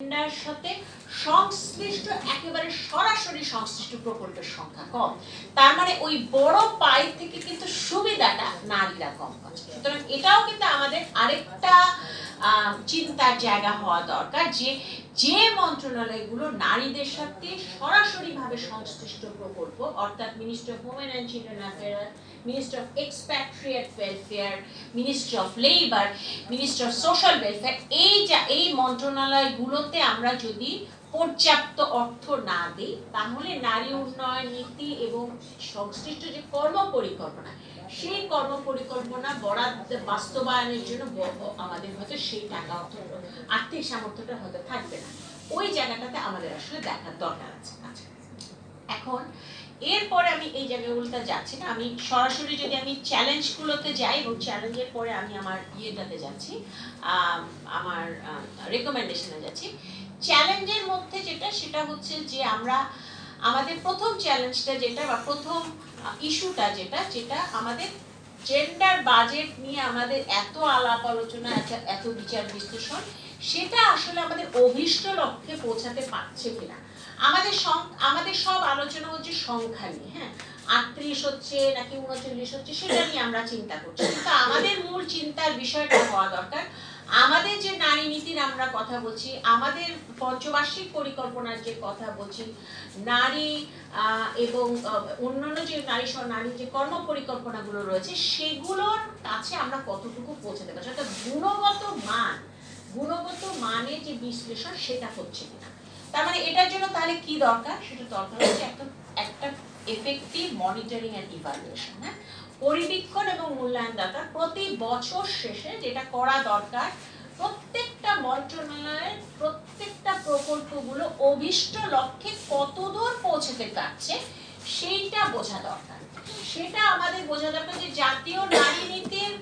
Gender সাথে সংশ্লিষ্ট, একেবারে সরাসরি সংশ্লিষ্ট প্রকল্পের সংখ্যা কম। তার মানে ওই বড় পাই থেকে কিন্তু সুবিধাটা নারীরা কম পাচ্ছে। সুতরাং এটাও কিন্তু আমাদের আরেকটা চিন্তার জায়গা হওয়া দরকার যে যে মন্ত্রণালয়গুলো নারীদের সাথে সরাসরি ভাবে সংশ্লিষ্ট প্রকল্প, অর্থাৎ minister of women and children affair ministry of expatriate welfare ministry of labour minister of social welfare এই যা, এই মন্ত্রণালয়গুলোতে আমরা যদি পর্যাপ্ত অর্থ না দিই তাহলে নারী উন্নয়ন নীতি এবং সংশ্লিষ্ট যে কর্ম পরিকল্পনা সেই কর্ম পরিকল্পনা বরাদ্দ বাস্তবায়নের জন্য আমাদের হয়তো সেই টাকা অর্থ আর্থিক সামর্থ্যটা হয়তো থাকবে না। ওই জায়গাটাতে আমাদের আসলে দেখার দরকার আছে। আচ্ছা। এখন এরপরে আমি এই জায়গাগুলোতে যাচ্ছি না আমি সরাসরি যদি আমি চ্যালেঞ্জগুলোতে যাই এবং চ্যালেঞ্জের পরে আমি আমার ইয়েটাতে যাচ্ছি আম, আমার রেকমেন্ডেশনে যাচ্ছি যেটা, সেটা হচ্ছে যে আমরা আমাদের প্রথম চ্যালেঞ্জটা যেটা বা প্রথম ইস্যুটা যেটা যেটা আমাদের জেন্ডার বাজেট নিয়ে আমাদের এত আলাপ আলোচনা, এত- বিচার বিশ্লেষণ, সেটা আসলে আমাদের অভীষ্ট লক্ষ্যে পৌঁছাতে পারছে কিনা। আমাদের আমাদের সব আলোচনা হচ্ছে সংখ্যা নিয়ে হ্যাঁ? আটত্রিশ হচ্ছে নাকি উনচল্লিশ হচ্ছে, সেটা নিয়ে আমরা চিন্তা করছি। কিন্তু আমাদের মূল চিন্তার বিষয়টা হওয়া দরকার আমাদের যে নারী নীতির আমরা কথা বলছি, আমাদের পঞ্চবার্ষিক পরিকল্পনার যে কথা বলছি, নারী এবং অন্যান্য যে নারী নারী যে কর্ম পরিকল্পনাগুলো রয়েছে, সেগুলোর কাছে আমরা কতটুকু পৌঁছাতে পারছি? অর্থাৎ গুণগত মান, গুণগত মানে যে বিশ্লেষণ সেটা হচ্ছে কিনা? তার মানে এটার জন্য তাহলে কি দরকার? সেটা দরকার হচ্ছে একটা একটা এফেক্টিভ মনিটরিং অ্যান্ড ইভালুয়েশন হ্যাঁ? পরিবীক্ষণ এবং মূল্যায়ন দরকার প্রতি বছর শেষে যেটা করা দরকার, প্রত্যেকটা মন্ত্রণালয়ের প্রত্যেকটা প্রকল্পগুলো অভিষ্ট লক্ষ্যে কতদূর পৌঁছতে পারছে, সেইটা বোঝা দরকার। সেটা আমাদের বোঝা দরকার যে জাতীয় নারী নীতির,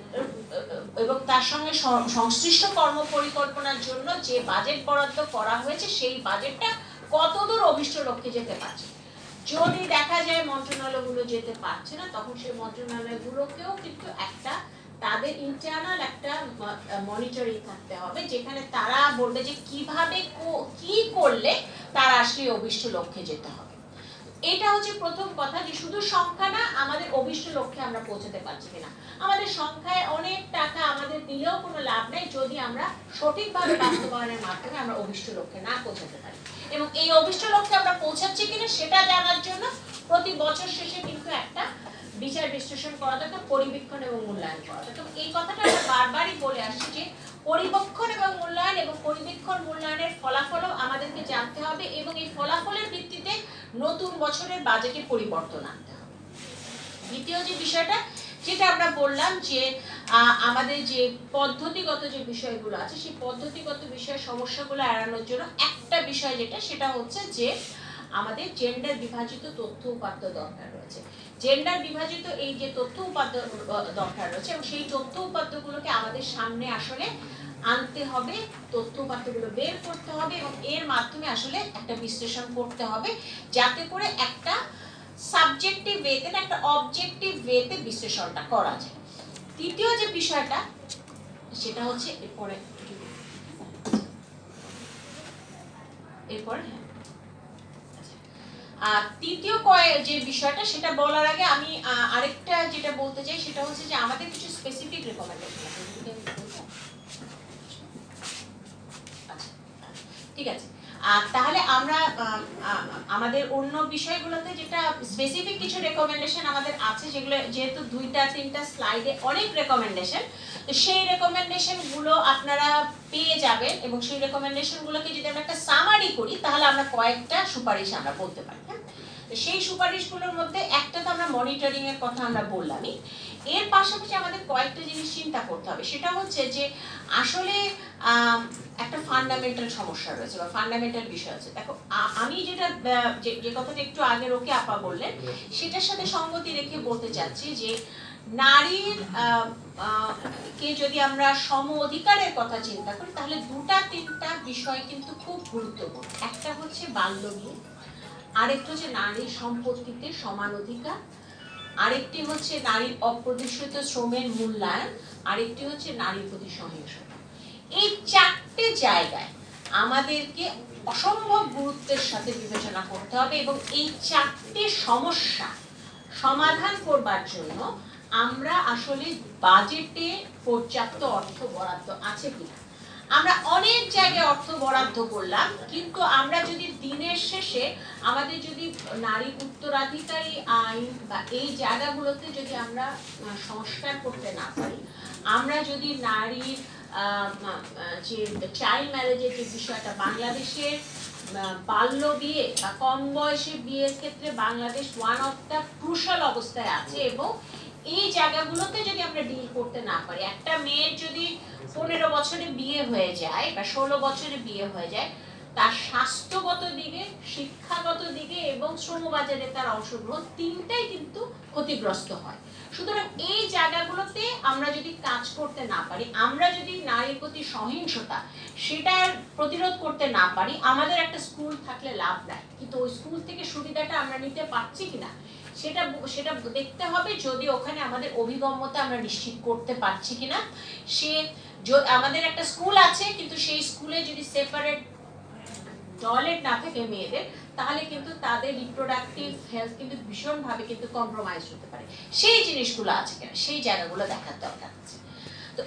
এবং তার সঙ্গে সংশ্লিষ্ট কর্ম পরিকল্পনার জন্য যে বাজেট বরাদ্দ করা হয়েছে, সেই বাজেটটা কতদূর অভিষ্ট লক্ষ্যে যেতে পারছে। যদি দেখা যায় মন্ত্রণালয়গুলো যেতে পারছে না, তখন সেই মন্ত্রণালয়গুলোকেও কিন্তু একটা তাদের ইন্টারনাল একটা মনিটরিং থাকতে হবে, যেখানে তারা বলবে যে কীভাবে কি করলে তারা আসলে অভিষ্ট লক্ষ্যে যেতে হবে। এটা হচ্ছে প্রথম কথা যে শুধু সংখ্যা না, আমাদের অভিষ্ট লক্ষ্যে আমরা পৌঁছাতে পারছি কিনা। আমাদের সংখ্যায় অনেক টাকা আমাদের দিলেও কোনো লাভ নেই যদি আমরা সঠিকভাবে বাস্তবায়নের মাধ্যমে আমরা অভিষ্ট লক্ষ্যে না পৌঁছাতে পারি। এবং এই অভিষ্ট লক্ষ্যে আমরা পৌঁছাচ্ছি কিনা সেটা জানার জন্য প্রতি বছর শেষে কিন্তু একটা বিচার বিশ্লেষণ করা দরকার, পরিবীক্ষণ এবং মূল্যায়ন করা দরকার। এই কথাটা আমরা বারবারই বলে আসছি যে পরিবক্ষণ এবং মূল্যায়ন এবং পরিবীক্ষণ মূল্যায়নের ফলাফলও আমাদেরকে জানতে হবে এবং এই ফলাফলের ভিত্তিতে নতুন বছরের বাজেটে পরিবর্তন আনতে হবে। দ্বিতীয় যে বিষয়টা, যেটা আমরা বললাম যে আমাদের যে পদ্ধতিগত যে বিষয়গুলো আছে, সেই পদ্ধতিগত বিষয়ের সমস্যাগুলো এড়ানোর জন্য একটা বিষয় যেটা, সেটা হচ্ছে যে আমাদের জেন্ডার বিভাজিত তথ্য উপাত্ত দরকার রয়েছে। জেন্ডার বিভাজিত এই যে তথ্য উপাত্ত দরকার রয়েছে এবং সেই তথ্য উপাত্তগুলোকে আমাদের সামনে আসলে আনতে হবে, তথ্য উপাত্তগুলো বের করতে হবে এবং এর মাধ্যমে আসলে একটা বিশ্লেষণ করতে হবে যাতে করে একটা সাবজেক্টিভ ওয়েতে না একটা অবজেক্টিভ ওয়েতে বিশ্লেষণটা করা যায়। তৃতীয় যে বিষয়টা সেটা হচ্ছে এরপরে এরপরে হ্যাঁ আচ্ছা। আর তৃতীয় যে বিষয়টা সেটা বলার আগে আমি আরেকটা যেটা বলতে চাই সেটা হচ্ছে যে আমাদের কিছু স্পেসিফিক রেকমেন্ডেশন? আচ্ছা, ঠিক আছে তাহলে আমরা আমাদের অন্য বিষয়গুলোতে যেটা স্পেসিফিক কিছু রেকমেন্ডেশন আমাদের আছে, যেগুলো যেহেতু দুইটা, তিনটা স্লাইডে অনেক রেকমেন্ডেশন তো সেই রেকমেন্ডেশনগুলো আপনারা পেয়ে যাবেন এবং সেই রেকমেন্ডেশনগুলোকে যদি আমরা একটা সামারি করি, তাহলে আমরা কয়েকটা সুপারিশ আমরা বলতে পারি হ্যাঁ? সেই সুপারিশগুলোর মধ্যে একটা তো আমরা মনিটরিং এর কথা আমরা বললামই এর পাশাপাশি আমাদের কয়েকটা জিনিস চিন্তা করতে হবে। সেটা হচ্ছে যে, আসলে একটা ফান্ডামেন্টাল সমস্যা রয়েছে বা ফান্ডামেন্টাল বিষয় আছে। দেখো আমি যেটা যে কথাটা একটু আগে রোকে আপা বললেন, সেটার সাথে সঙ্গতি রেখে বলতে চাচ্ছি যে, নারীর কে যদি আমরা সম অধিকারের কথা চিন্তা করি, তাহলে দুটা, তিনটা বিষয় কিন্তু খুব গুরুত্বপূর্ণ। একটা হচ্ছে বাল্য আরেকটা হচ্ছে নারীর সম্পত্তিতে সমান অধিকার আরেকটি হচ্ছে নারীর অপ্রদর্শিত শ্রমের মূল্যায়ন, আরেকটি হচ্ছে নারীর প্রতি সহিংসতা। এই চারটে জায়গায় আমাদেরকে অসম্ভব গুরুত্বের সাথে বিবেচনা করতে হবে এবং এই চারটে সমস্যা সমাধান করবার জন্য আমরা আসলে বাজেটে পর্যাপ্ত অর্থ বরাদ্দ আছে কিনা। আমরা অনেক জায়গায় অর্থ বরাদ্দ করলাম, কিন্তু আমরা যদি দিনের শেষে আমাদের যদি নারী উত্তরাধিকারী আইন বা এই জায়গাগুলোতে যদি আমরা সংস্কার করতে না পারি, আমরা যদি নারীর যে চাইল্ড ম্যারেজের যে বিষয়টা, বাংলাদেশের বাল্য বিয়ে বা কম বয়সে বিয়ের ক্ষেত্রে Bangladesh one of the crucial অবস্থায় আছে এবং এই জায়গাগুলোতে যদি আমরা ডিল করতে না পারি, একটা মেয়ের যদি পনেরো বছরে বিয়ে হয়ে যায় বা ষোলো বছরে বিয়ে হয়ে যায়, তার স্বাস্থ্যগত দিকে, শিক্ষাগত দিকে এবং শ্রমবাজারে তার অংশগ্রহণ তিনটাই কিন্তু ক্ষতিগ্রস্ত হয়। সুতরাং এই জায়গাগুলোতে আমরা যদি কাজ করতে না পারি, আমরা যদি নারীর প্রতি সহিংসতা, সেটার প্রতিরোধ করতে না পারি, আমাদের একটা স্কুল থাকলে লাভ নাই। কিন্তু স্কুল থেকে সুবিধাটা আমরা নিতে পারছি কিনা, সেটা সেটা দেখতে হবে যদি ওখানে আমাদের অভিগম্যতা আমরা নিশ্চিত করতে পারছি কিনা। সে আমাদের একটা স্কুল আছে, কিন্তু সেই স্কুলে যদি সেপারেট টয়লেট না থাকে মেয়েদের, তাহলে কিন্তু তাদের রিপ্রোডাক্টিভ হেলথ কিন্তু ভীষণভাবে কিন্তু কম্প্রোমাইজ হতে পারে। সেই জিনিসগুলো আছে কিনা, সেই জায়গাগুলো দেখার দরকার আছে। তো